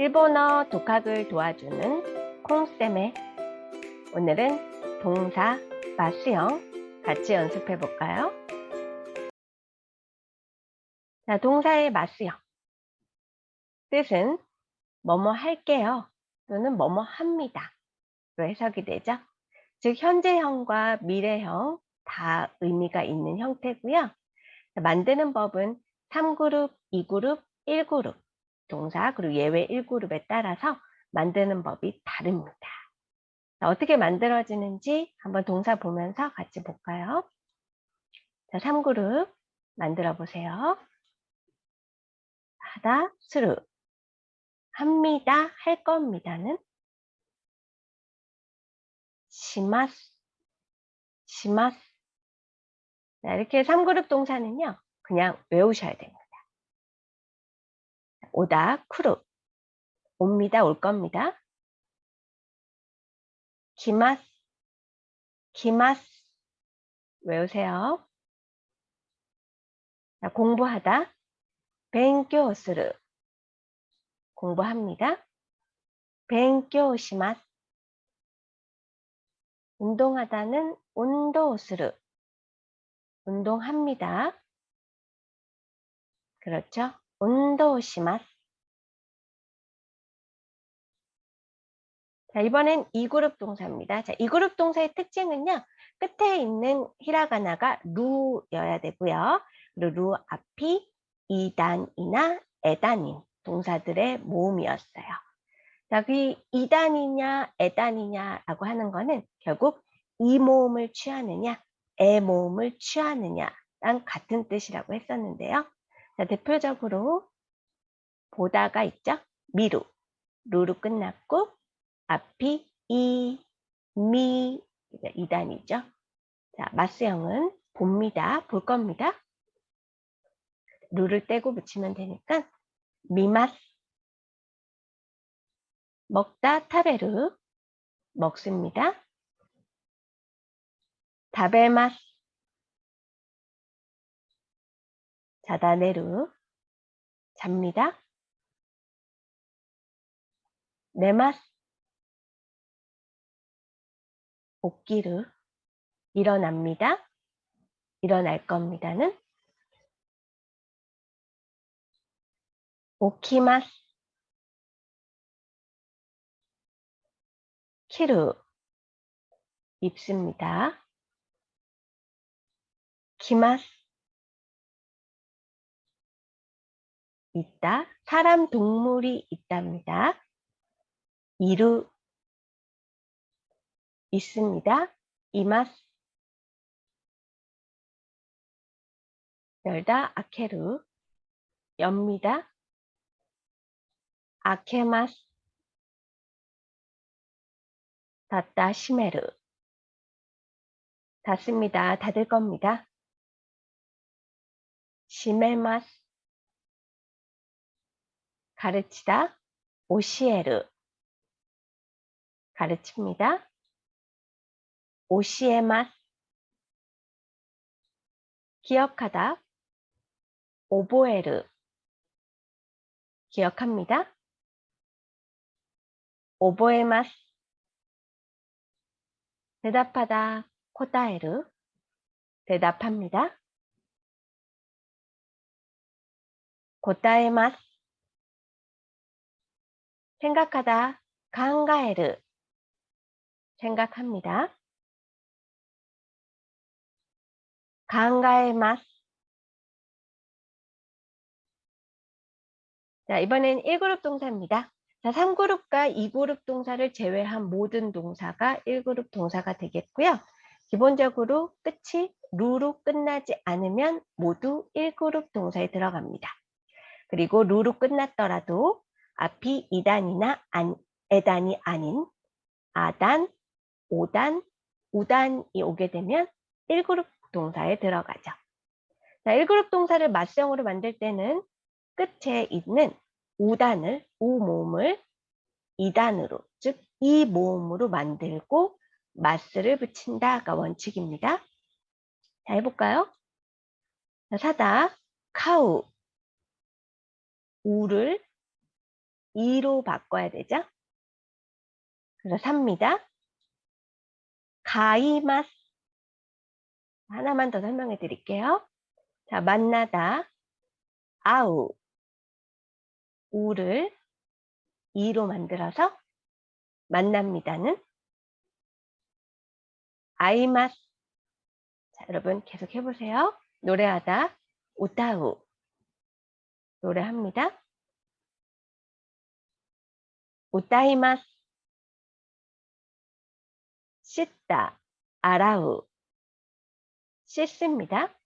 일본어 독학을 도와주는 콩쌤의 오늘은 동사 마스형 같이 연습해 볼까요? 자, 동사의 마스형. 뜻은 뭐뭐 할게요 또는 뭐뭐 합니다. 로 해석이 되죠. 즉 현재형과 미래형 다 의미가 있는 형태고요. 만드는 법은 3그룹, 2그룹, 1그룹 동사 그리고 예외 1그룹에 따라서 만드는 법이 다릅니다. 자, 어떻게 만들어지는지 한번 동사 보면서 같이 볼까요? 자, 3그룹 만들어 보세요. 하다, 스루. 합니다, 할 겁니다는 시마스, 시마스. 자, 이렇게 3그룹 동사는요, 그냥 외우셔야 됩니다. 오다, 쿠루. 옵니다, 올 겁니다. 기마스, 기마스. 외우세요. 자, 공부하다, 벤교스르. 공부합니다. 벤교시마스. 운동하다는 운도스르. 운동합니다. 그렇죠? 운도시마스. 자, 이번엔 이그룹 동사입니다. 자, 이그룹 동사의 특징은요. 끝에 있는 히라가나가 루여야 되고요. 루 앞이 이단이나 에단인 동사들의 모음이었어요. 자, 그 이단이냐 에단이냐라고 하는 거는 결국 이 모음을 취하느냐 에 모음을 취하느냐랑 같은 뜻이라고 했었는데요. 자, 대표적으로 보다가 있죠. 미루 루로 끝났고 앞이 이, 미 이단이죠. 자, 마스형은 봅니다. 볼 겁니다. 루를 떼고 붙이면 되니까 미마스 먹다 타베르 먹습니다. 다베마스 자다 내루 잡니다. 네마 복기르 일어납니다. 일어날 겁니다는 오키마스 키르 입습니다. 키마스 있다. 사람 동물이 있답니다. 이루 있습니다. 이마스 열다 아케루 엽니다. 아케마스 닫다 시메르 닫습니다. 닫을 겁니다. 시메마스 가르치다 오시에르 가르칩니다. 오시에마스 기억하다. 오보에르. 기억합니다. 오보에마스 대답하다. 코다에르. 대답합니다. 고타에마스 생각하다. 강가에르. 생각합니다. 강가에마스 자, 이번엔 1그룹 동사입니다. 자, 3그룹과 2그룹 동사를 제외한 모든 동사가 1그룹 동사가 되겠고요. 기본적으로 끝이 루로 끝나지 않으면 모두 1그룹 동사에 들어갑니다. 그리고 루로 끝났더라도 앞이 2단이나 안, 에단이 아닌 아단, 오단, 우단이 오게 되면 1그룹 동사에 들어가죠. 자, 1그룹 동사를 맞성으로 만들 때는 끝에 있는 우단을, 우모음을 2단으로, 즉, 이 모음으로 만들고 마스를 붙인다가 원칙입니다. 자, 해볼까요? 자, 사다, 카우, 우를 이로 바꿔야 되죠. 그래서 삽니다. 가이마스. 하나만 더 설명해 드릴게요. 자, 만나다. 아우. 우를 이로 만들어서 만납니다는 아이마스. 자, 여러분 계속 해보세요. 노래하다. 우타우. 노래합니다. 우타이마스. 씻다. 아라우. 씻습니다.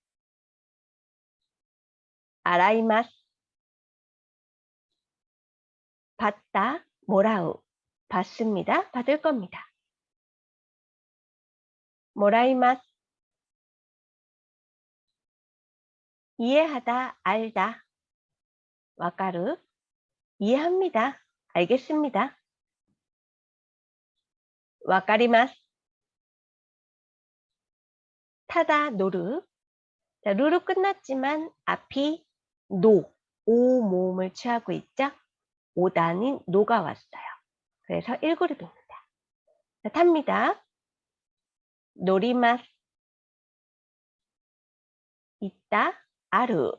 아라이마스. 받다. 모라우. 받습니다. 받을 겁니다. 모라이마스. 이해하다, 알다. 와까르. 이해합니다. 알겠습니다. 와까리마스. 타다, 노르. 자, 루루 끝났지만 앞이 노, 오 모음을 취하고 있죠? 오다는 노가 왔어요. 그래서 1그룹입니다. 자, 탑니다. 노리마스. 있다, 아르.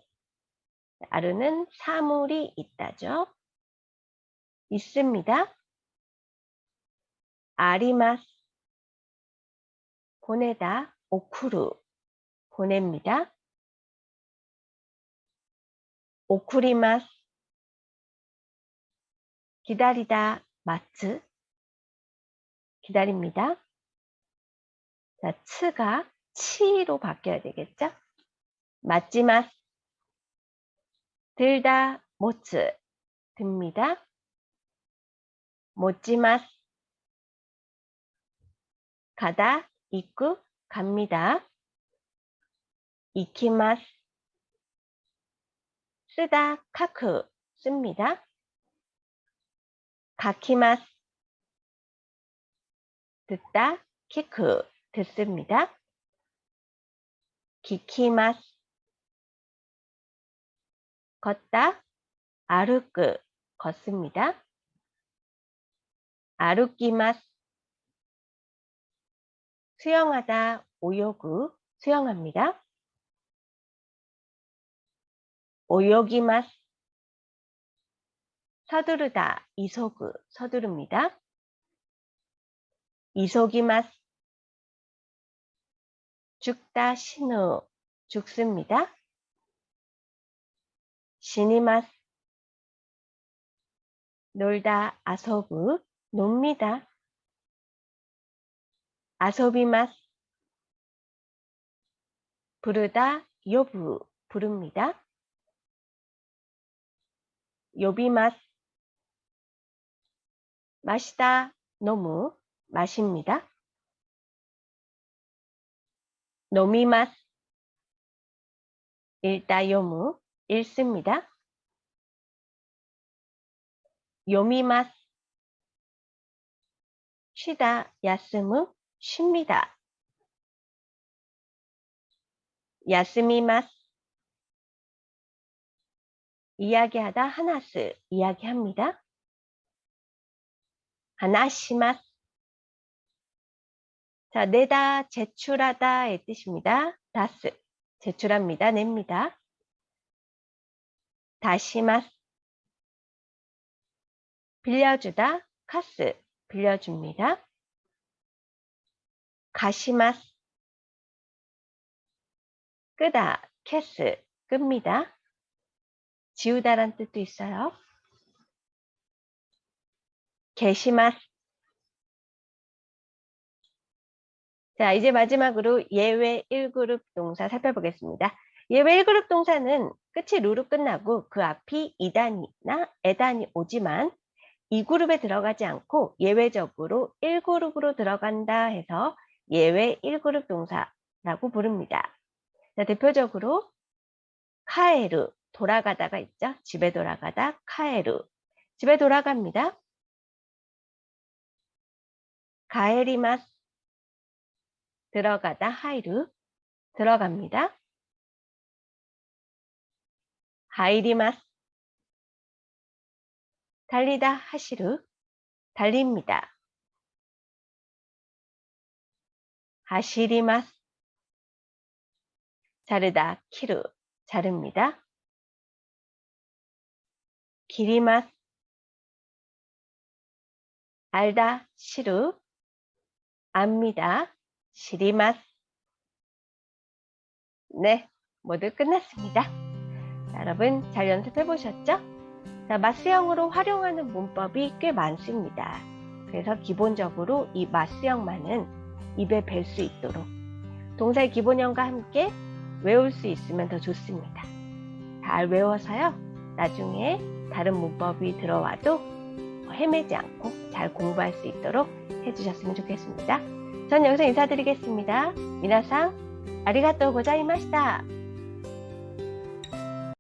아르는 사물이 있다죠. 있습니다. 아리마스. 보내다, 오쿠르. 보냅니다. 오쿠리마스. 기다리다, 마츠. 기다립니다. 자, 츠가 치로 바뀌어야 되겠죠? 맞지마스. 들다, 모츠. 듭니다. 못지마스. 가다, 입구, 갑니다. 이키마스. 쓰다, 카크. 씁니다. 가키마스. 듣다, 키크. 듣습니다. 기키마스. 걷다, 아르크. 걷습니다. 아르키마스. 수영하다, 오요구. 수영합니다. 오요기마스. 서두르다, 이소구. 서두릅니다. 이소기마스. 죽다, 신우. 죽습니다. 시니마스. 놀다, 아소부. 놉니다. 아소비마스. 부르다, 요부. 부릅니다. 요비마스. 마시다, 너무. 마십니다. 노미마스. 읽다, 요무. 읽습니다. 요미마스. 쉬다, 야스무. 쉽니다. 야스미마스. 이야기하다, 하나스. 이야기합니다. 하나시마스. 자, 내다, 제출하다의 뜻입니다. 다스. 제출합니다. 냅니다. 다시마스. 빌려주다, 카스. 빌려줍니다. 가시마스. 끄다, 캐스. 끕니다. 지우다란 뜻도 있어요. 게시마스. 자, 이제 마지막으로 예외 1그룹 동사 살펴보겠습니다. 예외 1그룹 동사는 끝이 루로 끝나고 그 앞이 이단이나 에단이 오지만 이 그룹에 들어가지 않고 예외적으로 1그룹으로 들어간다 해서 예외 1그룹 동사라고 부릅니다. 자, 대표적으로 카에르, 돌아가다가 있죠. 집에 돌아가다 카에르. 집에 돌아갑니다. 가에리마스. 들어가다 하이르. 들어갑니다. 하이리마스. 달리다 하시루 달립니다. 하시리마스 자르다 키루 자릅니다. 기리마스 알다 시루 압니다. 시리마스 네, 모두 끝났습니다. 자, 여러분 잘 연습해 보셨죠? 자, 마스형으로 활용하는 문법이 꽤 많습니다. 그래서 기본적으로 이 마스형만은 입에 뵐 수 있도록 동사의 기본형과 함께 외울 수 있으면 더 좋습니다. 잘 외워서요. 나중에 다른 문법이 들어와도 헤매지 않고 잘 공부할 수 있도록 해주셨으면 좋겠습니다. 전 여기서 인사드리겠습니다. 미나상 아리가또 고자이마시다.